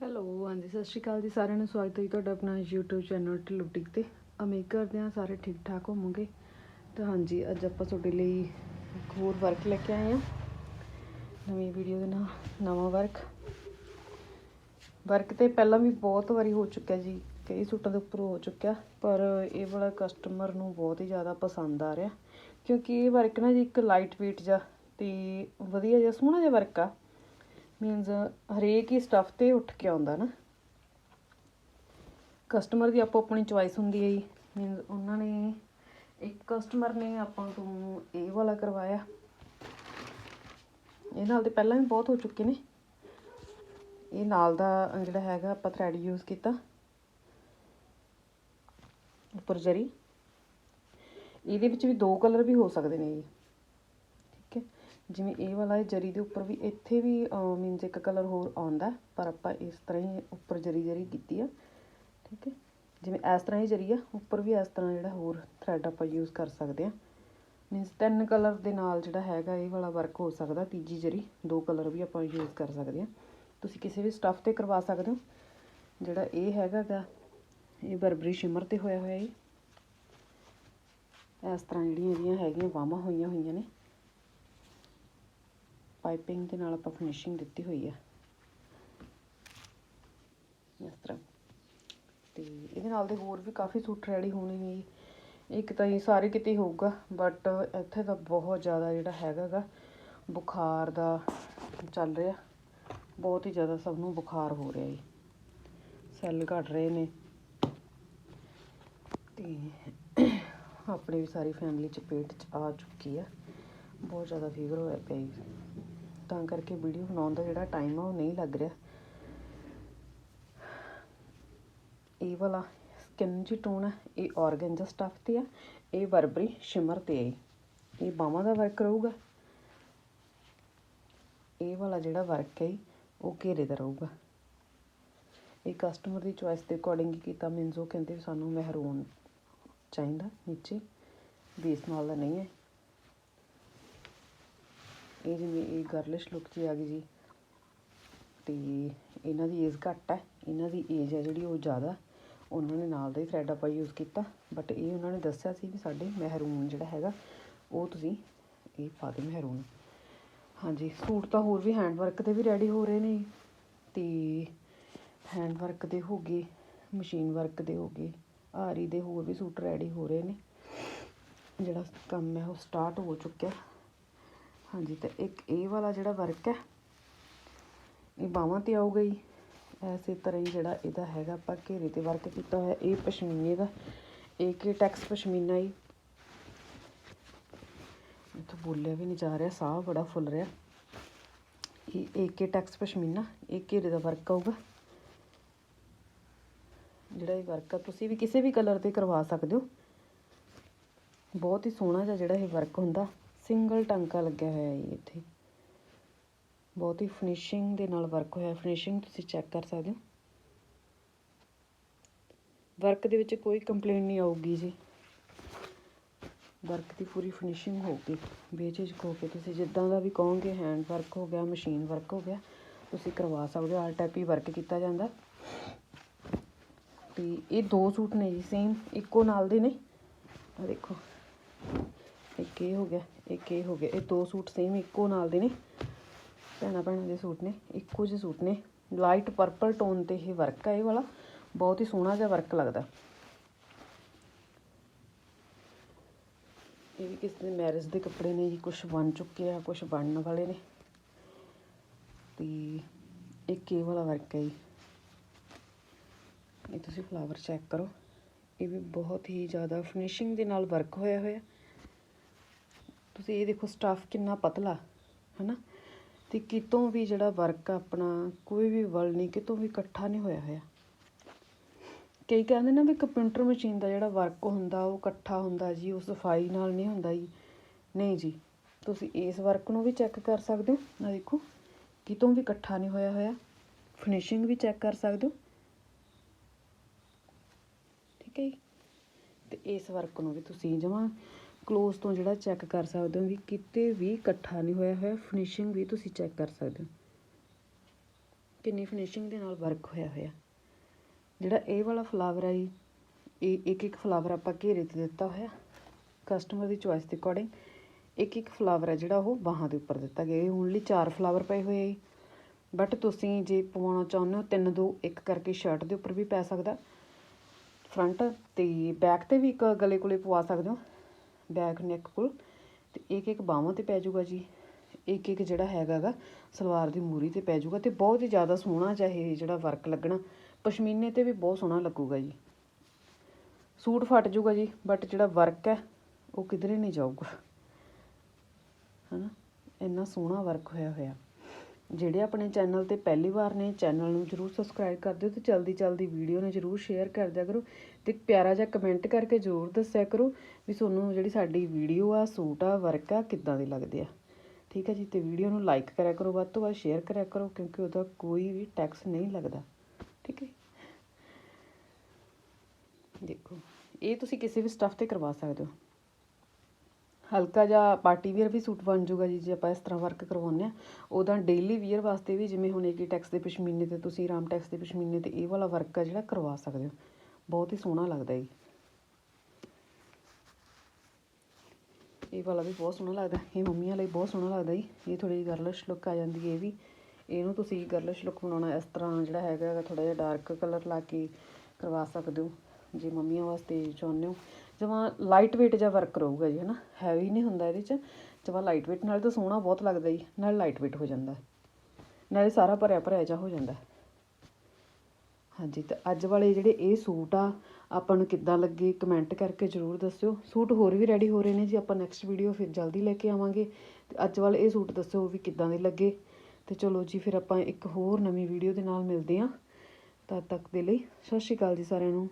Hello, ਹਾਂਜੀ, ਸਤਿ ਸ਼੍ਰੀ ਅਕਾਲ ਜੀ, ਸਾਰਿਆਂ ਨੂੰ ਸਵਾਗਤ ਹੈ ਜੀ ਤੁਹਾਡਾ ਆਪਣਾ YouTube ਚੈਨਲ ਢਿੱਲੂ ਤੇ। ਉਮੀਦ ਕਰਦੇ ਹਾਂ ਸਾਰੇ ਠੀਕ ਠਾਕ ਹੋਵੋਗੇ। ਤਾਂ ਹਾਂਜੀ, ਅੱਜ ਆਪਾਂ ਤੁਹਾਡੇ ਲਈ ਇੱਕ ਹੋਰ ਵਰਕ ਲੈ ਕੇ ਆਏ ਹਾਂ। ਨਵੀਂ ਵੀਡੀਓ ਦੇ ਨਾਲ, ਨਵਾਂ ਵਰਕ ਵਰਕ ਤੇ ਪਹਿਲਾਂ ਵੀ ਬਹੁਤ ਵਾਰੀ ਹੋ ਚੁੱਕਿਆ ਜੀ, ਕਈ ਸੂਟਾਂ ਦੇ ਉੱਪਰ ਹੋ ਚੁੱਕਿਆ, ਪਰ ਇਹ ਵਾਲਾ ਕਸਟਮਰ ਨੂੰ ਬਹੁਤ ਹੀ ਜ਼ਿਆਦਾ ਪਸੰਦ ਆ ਰਿਹਾ। ਕਿਉਂਕਿ ਇਹ ਵਰਕ ਨਾ ਜੀ ਇੱਕ ਲਾਈਟ weight ਜਿਹਾ ਤੇ ਵਧੀਆ ਜਿਹਾ, ਸੋਹਣਾ ਜਿਹਾ ਵਰਕ ਆ। ਮੀਨਸ ਹਰੇਕ ਹੀ ਸਟਫ ਤੇ ਉੱਠ ਕੇ ਆਉਂਦਾ ਨਾ। ਕਸਟਮਰ ਦੀ ਆਪੋ ਆਪਣੀ ਚੁਆਇਸ ਹੁੰਦੀ ਹੈ ਜੀ। ਮੀਨਸ ਉਹਨਾਂ ਨੇ, ਇੱਕ ਕਸਟਮਰ ਨੇ ਆਪਾਂ ਤੋਂ ਇਹ ਵਾਲਾ ਕਰਵਾਇਆ। ਇਹ ਨਾਲ ਤੇ ਪਹਿਲਾਂ ਵੀ ਬਹੁਤ ਹੋ ਚੁੱਕੇ ਨੇ। ਇਹ ਨਾਲ ਦਾ ਜਿਹੜਾ ਹੈਗਾ, ਆਪਾਂ ਥ੍ਰੈਡ ਯੂਜ਼ ਕੀਤਾ। ਉੱਪਰ ਜਰੀ। ਇਹਦੇ ਵਿੱਚ ਵੀ ਦੋ ਕਲਰ ਵੀ ਹੋ ਸਕਦੇ ਨੇ ਜੀ। ਜਿਵੇਂ ਇਹ ਵਾਲਾ ਹੈ ਜਰੀ ਦੇ ਉੱਪਰ ਵੀ ਇੱਥੇ ਵੀ ਮੀਨਸ ਇੱਕ ਕਲਰ ਹੋਰ ਆਉਂਦਾ ਪਰ ਆਪਾਂ ਇਸ ਤਰ੍ਹਾਂ ਹੀ ਉੱਪਰ ਜਰੀ ਜਰੀ ਕੀਤੀ ਆ, ਠੀਕ ਹੈ? ਜਿਵੇਂ ਇਸ ਤਰ੍ਹਾਂ ਹੀ ਜਰੀ ਆ, ਉੱਪਰ ਵੀ ਇਸ ਤਰ੍ਹਾਂ ਜਿਹੜਾ ਹੋਰ ਥਰੈਡ ਆਪਾਂ ਯੂਜ਼ ਕਰ ਸਕਦੇ ਆ। ਮੀਨਸ ਤਿੰਨ ਕਲਰ ਦੇ ਨਾਲ ਜਿਹੜਾ ਹੈਗਾ ਇਹ ਵਾਲਾ ਵਰਕ ਹੋ ਸਕਦਾ, ਤੀਜੀ ਜਰੀ, ਦੋ ਕਲਰ ਵੀ ਆਪਾਂ ਯੂਜ਼ ਕਰ ਸਕਦੇ ਆ। ਤੁਸੀਂ ਕਿਸੇ ਵੀ ਸਟੱਫ ਤੇ ਕਰਵਾ ਸਕਦੇ ਹੋ, ਜਿਹੜਾ ਇਹ ਹੈਗਾ ਇਹ ਬਰਬਰੀ ਸ਼ਿਮਰ ਤੇ ਹੋਇਆ ਹੋਇਆ ਜੀ ਇਸ ਤਰ੍ਹਾਂ ਜਿਹੜੀਆਂ ਇਹਦੀਆਂ ਹੈਗੀਆਂ ਬਾਹਾਂ ਹੋਈਆਂ ਹੋਈਆਂ ਨੇ। ਪਾਈਪਿੰਗ ਦੇ ਨਾਲ ਆਪਾਂ ਫਿਨਿਸ਼ਿੰਗ ਦਿੱਤੀ ਹੋਈ ਆ। ਇਸ ਤਰ੍ਹਾਂ। ਤੇ ਇਹਦੇ ਨਾਲ ਦੇ ਹੋਰ ਵੀ ਕਾਫੀ ਸੂਟ ਰੈਡੀ ਹੋਣੇ ਨੇ ਜੀ। ਇੱਕ ਤਾਂ ਇਹ ਸਾਰੇ ਕਿਤੇ ਹੋਊਗਾ ਬਟ ਇੱਥੇ ਤਾਂ ਬਹੁਤ ਜ਼ਿਆਦਾ ਜਿਹੜਾ ਹੈਗਾ ਗਾ, ਬੁਖਾਰ ਦਾ ਚੱਲ ਰਿਹਾ। ਬਹੁਤ ਹੀ ਜ਼ਿਆਦਾ ਸਭ ਨੂੰ ਬੁਖਾਰ ਹੋ ਰਿਹਾ ਜੀ। ਸੈੱਲ ਘਟ ਰਹੇ ਨੇ। ਤੇ ਆਪਣੀ ਵੀ ਸਾਰੀ ਫੈਮਿਲੀ ਚਪੇਟ ਚ ਆ ਚੁੱਕੀ ਆ। ਬਹੁਤ ਜ਼ਿਆਦਾ ਫੀਵਰ ਹੋਇਆ ਪਿਆ ਜੀ। ਤਾਂ ਕਰਕੇ ਵੀਡੀਓ ਬਣਾਉਣ ਦਾ ਜਿਹੜਾ ਟਾਈਮ ਆ ਉਹ ਨਹੀਂ ਲੱਗ ਰਿਹਾ। ਇਹ ਵਾਲਾ ਸਕਿਨ ਜੀ ਟੋਨ ਹੈ ਇਹ ਆਰਗੈਂਜਾ ਸਟਫ ਤੇ ਆ, ਇਹ ਬਰਬਰੀ ਸ਼ਿਮਰ ਤੇ ਹੈ ਇਹ। ਬਾਹਾਂ ਦਾ ਵਰਕ ਰਹੂਗਾ। ਇਹ ਵਾਲਾ ਜਿਹੜਾ ਵਰਕ ਹੈ ਉਹ ਘੇਰੇ ਦਾ ਰਹੂਗਾ। ਇਹ ਕਸਟਮਰ ਦੀ ਚੁਆਇਸ ਦੇ ਅਕੋਰਡਿੰਗ ਕੀਤਾ ਮੀਨਸ ਉਹ ਕਹਿੰਦੇ ਸਾਨੂੰ ਮਹਿਰੂਨ ਚਾਹੀਦਾ ਨੀਚੇ ਬੇਸ ਨਾਲ ਦਾ ਨਹੀਂ ਹੈ। ਇਹ ਜਿਵੇਂ ਇਹ ਗਰਲਿਸ਼ ਲੁੱਕ 'ਚ ਆ ਗਈ ਜੀ, ਤੇ ਇਹਨਾਂ ਦੀ ਏਜ ਘੱਟ ਹੈ, ਇਹਨਾਂ ਦੀ ਏਜ ਹੈ ਜਿਹੜੀ ਉਹ ਜ਼ਿਆਦਾ, ਉਹਨਾਂ ਨੇ ਨਾਲ ਦਾ ਹੀ ਥ੍ਰੈਡ ਆਪਾਂ ਯੂਜ਼ ਕੀਤਾ ਬਟ ਇਹ ਉਹਨਾਂ ਨੇ ਦੱਸਿਆ ਸੀ ਵੀ ਸਾਡੇ ਮਹਿਰੂਨ ਜਿਹੜਾ ਹੈਗਾ, ਉਹ ਤੁਸੀਂ ਇਹ ਪਾ ਦੇ ਮਹਿਰੂਨ। ਹਾਂਜੀ, ਸੂਟ ਤਾਂ ਹੋਰ ਵੀ ਹੈਂਡ ਵਰਕ ਦੇ ਵੀ ਰੈਡੀ ਹੋ ਰਹੇ ਨੇ, ਤੇ ਹੈਂਡ ਵਰਕ ਦੇ ਹੋ ਗਏ ਮਸ਼ੀਨ ਵਰਕ ਦੇ ਹੋ ਗਏ, ਆਰੀ ਦੇ ਹੋਰ ਵੀ ਸੂਟ ਰੈਡੀ ਹੋ ਰਹੇ ਨੇ, ਜਿਹੜਾ ਕੰਮ ਹੈ ਉਹ ਸਟਾਰਟ ਹੋ ਚੁੱਕਿਆ। ਹਾਂਜੀ, ਤੇ ਇੱਕ ਇਹ ਵਾਲਾ ਜਿਹੜਾ ਵਰਕ ਹੈ, ਇਹ ਬਾਹਾਂ ਤੇ ਆਊਗਾ ਜੀ। ਐਸੇ ਤਰ੍ਹਾਂ ਹੀ ਜਿਹੜਾ ਇਹਦਾ ਹੈਗਾ, ਆਪਾਂ ਘੇਰੇ ਤੇ ਵਰਕ ਕੀਤਾ ਹੋਇਆ, ਇਹ ਪਸ਼ਮੀਨੇ ਦਾ, ਇਹ ਕੇ ਟੈਕਸ ਪਸ਼ਮੀਨਾ ਹੀ ਇਹ ਬੋਲਿਆ ਵੀ ਨਹੀਂ ਜਾ ਰਿਹਾ, ਸਾਹ ਬੜਾ ਫੁੱਲ ਰਿਹਾ। ਇਹ ਏਕੇ ਟੈਕਸ ਪਸ਼ਮੀਨਾ, ਇਹ ਘੇਰੇ ਦਾ ਵਰਕ ਆਊਗਾ। ਜਿਹੜਾ ਇਹ ਵਰਕ ਆ, ਤੁਸੀਂ ਵੀ ਕਿਸੇ ਵੀ ਕਲਰ ਤੇ ਕਰਵਾ ਸਕਦੇ ਹੋ। ਬਹੁਤ ਹੀ ਸੋਹਣਾ ਜਿਹਾ ਜਿਹੜਾ ਇਹ ਵਰਕ ਹੁੰਦਾ। ਸਿੰਗਲ ਟਾਂਕਾ ਲੱਗਿਆ ਹੋਇਆ ਹੈ ਇੱਥੇ। ਬਹੁਤ ਹੀ ਫਿਨਿਸ਼ਿੰਗ ਦੇ ਨਾਲ ਵਰਕ ਹੋਇਆ। ਫਿਨਿਸ਼ਿੰਗ ਤੁਸੀਂ ਚੈੱਕ ਕਰ ਸਕਦੇ ਹੋ। ਵਰਕ ਦੇ ਵਿੱਚ ਕੋਈ ਕੰਪਲੇਂਟ ਨਹੀਂ ਆਊਗੀ ਜੀ। ਵਰਕ ਦੀ ਪੂਰੀ ਫਿਨਿਸ਼ਿੰਗ ਹੋਊਗੀ ਬੇਝਿਜਕ ਹੋ ਕੇ ਤੁਸੀਂ ਜਿੱਦਾਂ ਦਾ ਵੀ ਕਹੋਗੇ ਹੈਂਡ ਵਰਕ ਹੋ ਗਿਆ ਮਸ਼ੀਨ ਵਰਕ ਹੋ ਗਿਆ, ਤੁਸੀਂ ਕਰਵਾ ਸਕਦੇ ਹੋ। ਆਲ ਟਾਈਪ ਹੀ ਵਰਕ ਕੀਤਾ ਜਾਂਦਾ। ਤੇ ਇਹ ਦੋ ਸੂਟ ਨੇ ਜੀ ਸੇਮ ਇੱਕੋ ਨਾਲ ਦੇ ਨੇ। ਆ ਦੇਖੋ, ਇੱਕ ਇਹ ਹੋ ਗਿਆ। ਇੱਕ ਇਹ ਹੋ ਗਿਆ, ਇਹ ਦੋ ਸੂਟ ਸੇਮ ਇੱਕੋ ਨਾਲ ਦੇ ਨੇ। ਭੈਣਾਂ ਭੈਣਾਂ ਦੇ ਸੂਟ ਨੇ, ਇੱਕੋ ਜਿਹੇ ਸੂਟ ਨੇ। ਲਾਈਟ ਪਰਪਲ ਟੋਨ ਤੇ ਇਹ ਵਰਕ ਆ ਇਹ ਵਾਲਾ। ਬਹੁਤ ਹੀ ਸੋਹਣਾ ਜਿਹਾ ਵਰਕ ਲੱਗਦਾ। ਇਹ ਵੀ ਕਿਸੇ ਦੇ ਮੈਰਿਜ ਦੇ ਕੱਪੜੇ ਨੇ ਜੀ ਕੁਝ ਬਣ ਚੁੱਕੇ ਆ ਕੁਝ ਬਣਨ ਵਾਲੇ ਨੇ। ਤੇ ਇੱਕ ਇਹ ਵਾਲਾ ਵਰਕ ਹੈ ਜੀ। ਇਹ ਤੁਸੀਂ ਫਲਾਵਰ ਚੈੱਕ ਕਰੋ। ਇਹ ਵੀ ਬਹੁਤ ਹੀ ਜ਼ਿਆਦਾ ਫਿਨਿਸ਼ਿੰਗ ਦੇ ਨਾਲ ਵਰਕ ਹੋਇਆ ਹੋਇਆ। ਤੁਸੀਂ ਇਹ ਦੇਖੋ ਸਟਾਫ ਕਿੰਨਾ ਪਤਲਾ, ਹਨਾ? ਤੇ ਕਿਤੋਂ ਵੀ ਜਿਹੜਾ ਵਰਕ ਆਪਣਾ, ਕੋਈ ਵੀ ਵਲ ਨਹੀਂ, ਕਿਤੋਂ ਵੀ ਇਕੱਠਾ ਨਹੀਂ ਹੋਇਆ ਹੋਇਆ। ਕਈ ਕਹਿੰਦੇ ਨਾ ਵੀ ਕੰਪਿਊਟਰ ਮਸ਼ੀਨ ਦਾ ਜਿਹੜਾ ਵਰਕ ਹੁੰਦਾ, ਉਹ ਇਕੱਠਾ ਹੁੰਦਾ ਜੀ, ਉਹ ਸਫ਼ਾਈ ਨਾਲ ਨਹੀਂ ਹੁੰਦਾ ਜੀ। ਨਹੀਂ ਜੀ, ਤੁਸੀਂ ਇਸ ਵਰਕ ਨੂੰ ਵੀ ਚੈੱਕ ਕਰ ਸਕਦੇ ਹੋ। ਆ ਦੇਖੋ, ਕਿਤੋਂ ਵੀ ਇਕੱਠਾ ਨਹੀਂ ਹੋਇਆ ਹੋਇਆ। ਫਿਨਿਸ਼ਿੰਗ ਵੀ ਚੈੱਕ ਕਰ ਸਕਦੇ ਹੋ। ਠੀਕ ਹੈ ਜੀ? ਤੇ ਇਸ ਵਰਕ ਨੂੰ ਵੀ ਤੁਸੀਂ ਜਮਾਂ ਕਲੋਜ਼ ਤੋਂ ਜਿਹੜਾ ਚੈੱਕ ਕਰ ਸਕਦੇ ਹੋ ਵੀ ਕਿਤੇ ਵੀ ਇਕੱਠਾ ਨਹੀਂ ਹੋਇਆ ਹੋਇਆ ਫਿਨਿਸ਼ਿੰਗ ਵੀ ਤੁਸੀਂ ਚੈੱਕ ਕਰ ਸਕਦੇ ਹੋ। ਕਿੰਨੀ ਫਿਨਿਸ਼ਿੰਗ ਦੇ ਨਾਲ ਵਰਕ ਹੋਇਆ ਹੋਇਆ। ਜਿਹੜਾ ਇਹ ਵਾਲਾ ਫਲਾਵਰ ਹੈ ਜੀ, ਇਹ ਇੱਕ ਇੱਕ ਫਲਾਵਰ ਆਪਾਂ ਘੇਰੇ ਤੇ ਦਿੱਤਾ ਹੋਇਆ ਕਸਟਮਰ ਦੀ ਚੁਆਇਸ ਦੇ ਅਕੋਰਡਿੰਗ ਇੱਕ ਇੱਕ ਫਲਾਵਰ ਹੈ ਜਿਹੜਾ ਉਹ ਬਾਹਾਂ ਦੇ ਉੱਪਰ ਦਿੱਤਾ ਗਿਆ। ਇਹ ਓਨਲੀ ਚਾਰ ਫਲਾਵਰ ਪਏ ਹੋਏ ਹੈ ਜੀ। ਬਟ ਤੁਸੀਂ ਜੇ ਪਵਾਉਣਾ ਚਾਹੁੰਦੇ ਹੋ, ਤਿੰਨ ਦੋ, ਇੱਕ ਕਰਕੇ ਸ਼ਰਟ ਦੇ ਉੱਪਰ ਵੀ ਪੈ ਸਕਦਾ। ਫਰੰਟ ਤੇ ਬੈਕ ਤੇ ਵੀ ਇੱਕ ਗਲੇ ਕੋਲੇ ਪਵਾ ਸਕਦੇ ਹੋ। ਬੈਕ ਨੈਕ ਕੋਲ। ਤੇ ਇੱਕ ਇੱਕ ਬਾਹਾਂ ਤੇ ਪੈ ਜਾਊਗਾ ਜੀ। ਇੱਕ ਇੱਕ ਜਿਹੜਾ ਹੈਗਾ ਗਾ, ਸਲਵਾਰ ਦੀ ਮੂਰੀ ਤੇ ਪੈ ਜਾਊਗਾ। ਤੇ ਬਹੁਤ ਹੀ ਜ਼ਿਆਦਾ ਸੋਹਣਾ ਚਾਹੇ ਜਿਹੜਾ ਵਰਕ ਲੱਗਣਾ, ਪਸ਼ਮੀਨੇ ਤੇ ਵੀ ਬਹੁਤ ਸੋਹਣਾ ਲੱਗੂਗਾ ਜੀ। ਸੂਟ ਫਟ ਜਾਊਗਾ ਜੀ ਬਟ ਜਿਹੜਾ ਵਰਕ ਹੈ, ਉਹ ਕਿਧਰੇ ਨਹੀਂ ਜਾਊਗਾ। ਹਨਾ? ਇੰਨਾ ਸੋਹਣਾ ਵਰਕ ਹੋਇਆ ਹੋਇਆ। ਜਿਹੜੇ ਆਪਣੇ ਚੈਨਲ ਤੇ ਪਹਿਲੀ ਵਾਰ ਨੇ ਚੈਨਲ ਨੂੰ ਜਰੂਰ ਸਬਸਕ੍ਰਾਈਬ ਕਰ ਦਿਓ ਤੇ ਜਲਦੀ ਜਲਦੀ ਵੀਡੀਓ ਨੂੰ ਜਰੂਰ ਸ਼ੇਅਰ ਕਰ ਦਿਆ ਕਰੋ ਤੇ ਪਿਆਰਾ ਜਿਹਾ ਕਮੈਂਟ ਕਰਕੇ ਜਰੂਰ ਦੱਸਿਆ ਕਰੋ ਵੀ ਤੁਹਾਨੂੰ ਜਿਹੜੀ ਸਾਡੀ ਵੀਡੀਓ ਆ ਸੂਟ ਆ ਵਰਕ ਆ, ਕਿੱਦਾਂ ਦੇ ਲੱਗਦੇ ਆ। ਠੀਕ ਹੈ ਜੀ, ਤੇ ਵੀਡੀਓ ਨੂੰ ਲਾਈਕ ਕਰਿਆ ਕਰੋ, ਵੱਧ ਤੋਂ ਵੱਧ ਸ਼ੇਅਰ ਕਰਿਆ ਕਰੋ ਕਿਉਂਕਿ ਉਹਦਾ ਕੋਈ ਵੀ ਟੈਕਸ ਨਹੀਂ ਲੱਗਦਾ। ਠੀਕ ਹੈ ਦੇਖੋ, ਇਹ ਤੁਸੀਂ ਕਿਸੇ ਵੀ ਸਟੱਫ ਤੇ ਕਰਵਾ ਸਕਦੇ ਹੋ। ਹਲਕਾ ਜਿਹਾ ਪਾਰਟੀ ਵੇਅਰ ਵੀ ਸੂਟ ਬਣ ਜਾਊਗਾ ਜੀ, ਜੇ ਆਪਾਂ ਇਸ ਤਰ੍ਹਾਂ ਵਰਕ ਕਰਵਾਉਂਦੇ ਆ ਉਹਦਾ ਡੇਲੀ ਵੇਅਰ ਵਾਸਤੇ ਵੀ ਜਿਵੇਂ ਹੁਣ ਏਕੀ ਟੈਕਸ ਦੇ ਪਸ਼ਮੀਨੇ ਤੇ ਤੁਸੀਂ ਰਾਮ ਟੈਕਸ ਦੇ ਪਸ਼ਮੀਨੇ ਤੇ ਇਹ ਵਾਲਾ ਵਰਕ ਆ ਜਿਹੜਾ ਕਰਵਾ ਸਕਦੇ ਹੋ। ਬਹੁਤ ਹੀ ਸੋਹਣਾ ਲੱਗਦਾ ਜੀ। ਇਹ ਵਾਲਾ ਵੀ ਬਹੁਤ ਸੋਹਣਾ ਲੱਗਦਾ, ਇਹ ਮੰਮੀਆਂ ਲਈ ਬਹੁਤ ਸੋਹਣਾ ਲੱਗਦਾ ਜੀ। ਇਹ ਥੋੜੀ ਜਿਹੀ ਗਰਲਿਸ਼ ਲੁੱਕ ਆ ਜਾਂਦੀ ਹੈ ਇਹ ਵੀ। ਇਹਨੂੰ ਤੁਸੀਂ ਗਰਲਿਸ਼ ਲੁੱਕ ਬਣਾਉਣਾ, ਇਸ ਤਰ੍ਹਾਂ ਜਿਹੜਾ ਹੈਗਾ ਹੈਗਾ ਥੋੜਾ ਜਿਹਾ ਡਾਰਕ ਕਲਰ ਲਾ ਕੇ ਕਰਵਾ ਸਕਦੇ ਹੋ। ਜੇ ਮੰਮੀਆਂ ਵਾਸਤੇ ਚਾਹੁੰਦੇ ਹੋ ਜਮਾਂ ਲਾਈਟ weight ਜਿਹਾ ਵਰਕ ਰਹੂਗਾ ਜੀ, ਹਨਾ? ਹੈਵੀ ਨਹੀਂ ਹੁੰਦਾ ਇਹਦੇ 'ਚ। ਜਮਾਂ ਲਾਈਟ weight ਨਾਲ ਤਾਂ ਸੋਹਣਾ ਬਹੁਤ ਲੱਗਦਾ ਜੀ, ਨਾਲ ਲਾਈਟ weight ਹੋ ਜਾਂਦਾ। ਨਾਲੇ ਸਾਰਾ ਭਰਿਆ ਭਰਿਆ ਜਿਹਾ ਹੋ ਜਾਂਦਾ। ਹਾਂਜੀ, ਤੇ ਅੱਜ ਵਾਲੇ ਜਿਹੜੇ ਇਹ ਸੂਟ ਆ, ਆਪਾਂ ਨੂੰ ਕਿੱਦਾਂ ਲੱਗੇ ਕਮੈਂਟ ਕਰਕੇ ਜਰੂਰ ਦੱਸਿਓ। ਸੂਟ ਹੋਰ ਵੀ ਰੈਡੀ ਹੋ ਰਹੇ ਨੇ ਜੀ, ਆਪਾਂ ਨੈਕਸਟ ਵੀਡੀਓ ਫਿਰ ਜਲਦੀ ਲੈ ਕੇ ਆਵਾਂਗੇ। ਤੇ ਅੱਜ ਵਾਲੇ ਇਹ ਸੂਟ ਦੱਸਿਓ ਵੀ ਕਿੱਦਾਂ ਦੇ ਲੱਗੇ। ਤੇ ਚਲੋ ਜੀ, ਫਿਰ ਆਪਾਂ ਇੱਕ ਹੋਰ ਨਵੀਂ ਵੀਡੀਓ ਦੇ ਨਾਲ ਮਿਲਦੇ ਆਂ ਤਦ ਤੱਕ ਦੇ ਲਈ। ਸਤਿ ਸ਼੍ਰੀ ਅਕਾਲ ਜੀ ਸਾਰਿਆਂ ਨੂੰ।